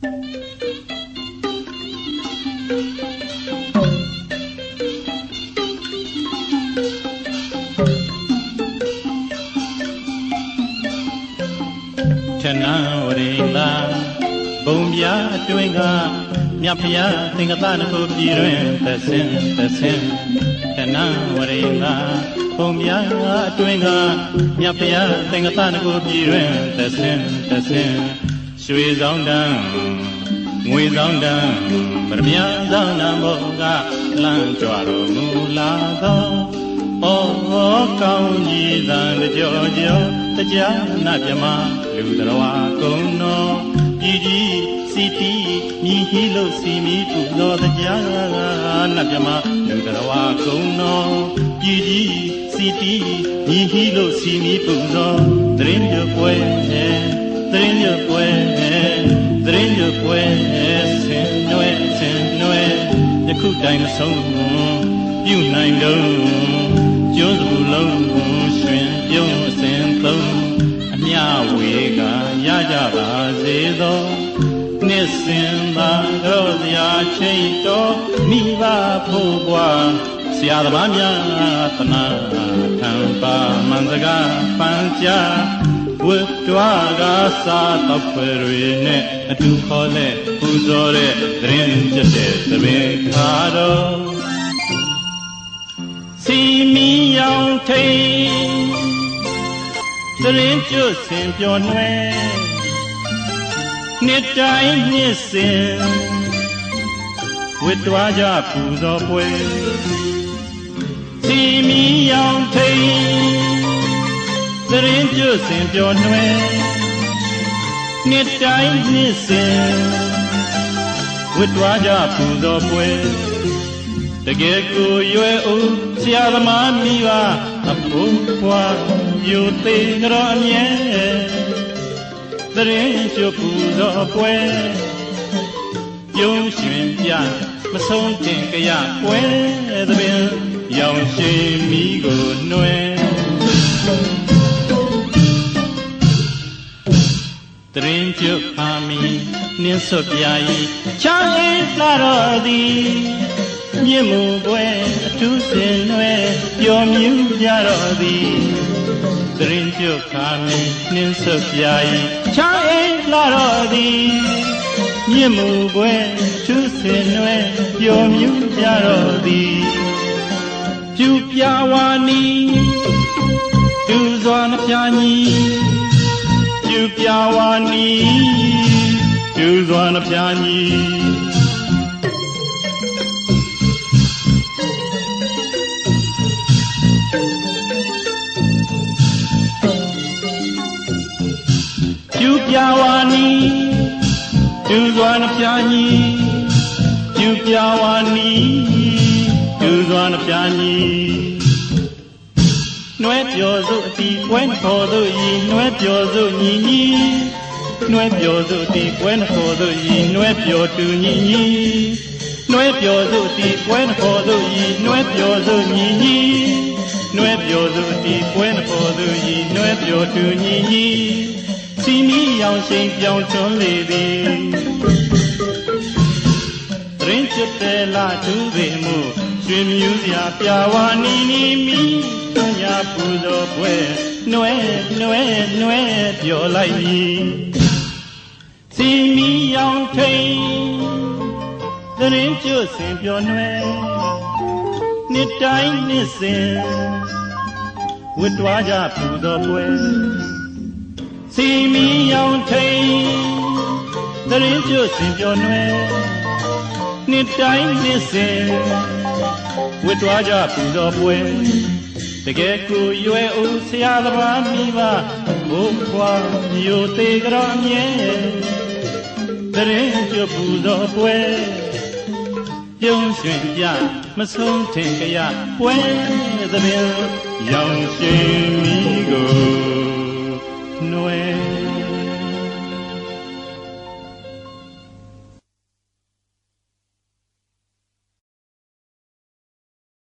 ထဏဝရိလာဘုံပြအတွင်းကမြတ်ဖျားသင်္ကသနကိုပြည်တွင်သဆင်းသဆင်းထဏဝရိလာဘုံပြအတွင်းကမြတ်ဖျားသင်္ကသနကိုပြည်တွင်သဆင်းသဆင်း ရွှေဆောင်တန်းငွေဆောင်တန်းဗရမ ्या ဆောင်တန်းဘောကလမ်းကြွတော်မူလာသောဩကောင်းကြီးသံကြောကြောတရားနာမြမလူတော်ကုံတော်ကြည်ကြီးစီတီမြည်ဟီလို့စီမီပူတော်တရားနာမြမလူတော်ကုံတော်ကြည်ကြီးစီတီမြည်ဟီလို့စီမီပူတော်တရင်ပြ ပွဲတရင်ပြပွဲတရင်ပြပွဲဆင်နွယ်ဆင်နွယ်ယခုတိုင်မဆုံးပြုနိုင်တော့ကျွန်းစုလုံးရွှင်ပြုံးအစဉ်သုံးအမြဝေကရကြပါစေသောနှစ်စဉ်သာကြောစရာချိန်တော်မိဘဖို့ဘွားဆရာသမားများသနာထံပါမန္တကာပန်းချ ဝတ်တွားကစားတော့ဖွယ်တွေနဲ့အတူခေါ်လက်ပူဇော်တဲ့သတင်းကျက်တဲ့သဘင်ခါတော်စီမီရောင်ထိန်သရင်ကျွတ်စင်ပြော်နှဲနှစ်တိုင်းနှစ်စဉ်ဝတ်တွားကြပူဇော်ပွဲစီမီရောင်ထိန် သရင်ကျွတ်စင်ပြော်နှဲနှစ်တိုင်းနှစ်စဉ်ဝတ်တွားကြပူဇော်ပွဲတကယ်ကိုရွယ်ဦးဆရာသမားမိပါအဖို့ဘွားယူသေးကြတော့အမြဲသရင်ကျွပူဇော်ပွဲပြုံးရွှင်ပြမဆုံးတင်ကြရပွဲသပင်ရောင်ရှိမိကိုနှွယ် တရင်ကျွပါမီနင်းစွပြာဤချမ်းအေးလာတော်သည်မြင့်မှုပွဲအထူးစင်နွယ်ပျော်မြူးကြတော်သည်တရင်ကျွခါမီနှင်းစွပြာဤချမ်းအေးလာတော်သည်မြင့်မှုပွဲထူးစင်နွယ်ပျော်မြူးကြတော်သည်ပြူပြဝါနီဒူစွာနှပြညီ ပြူပြဝါနီဒူစွာနှပြညီပြူပြဝါနီဒူစွာနှပြညီပြူပြဝါနီဒူစွာနှပြညီ နှွဲပြောစုအတီကွဲခေါ်သူဤနှွဲပြောစုညီညီနှွဲပြောစုအတီကွဲခေါ်သူဤနှွဲပြောတူညီညီနှွဲပြောစုအတီကွဲခေါ်သူဤနှွဲပြောစုညီညီနှွဲပြောစုအတီကွဲခေါ်သူဤနှွဲပြောတူညီညီစီမီရောင်ရှိန်ပြောင်းထွန်းလေသည်ရင်ချစ်တယ်လာသူပေမှု ရွှေမြူးစရာပြဝါနီနီမီညာပူဇော်ပွဲနှွဲနှွဲနှွဲပြောလိုက်ပြီစီမီရောင်ထိန်သရင်ကျွတ်စင်ပြောနှွဲနှစ်တိုင်းနှစ်စဉ်ဝတ်တွားကြပူဇော်ပွဲစီမီရောင်ထိန်သရင်ကျွတ်စင်ပြောနှွဲနှစ်တိုင်းနှစ်စဉ် ဝတ်တွားကြပူဇော်ပွဲတကယ်ကိုရွယ်ဦးဆရာသမားမိဘဘိုးဘွားမျိုးသေးကြတော်မြဲတရင်ကျပူဇော်ပွဲပြုံးရွှင်ပြမဆုံးထင်ကြရပွဲသဘင်ရောင်ရှင်မိကိုနှွယ်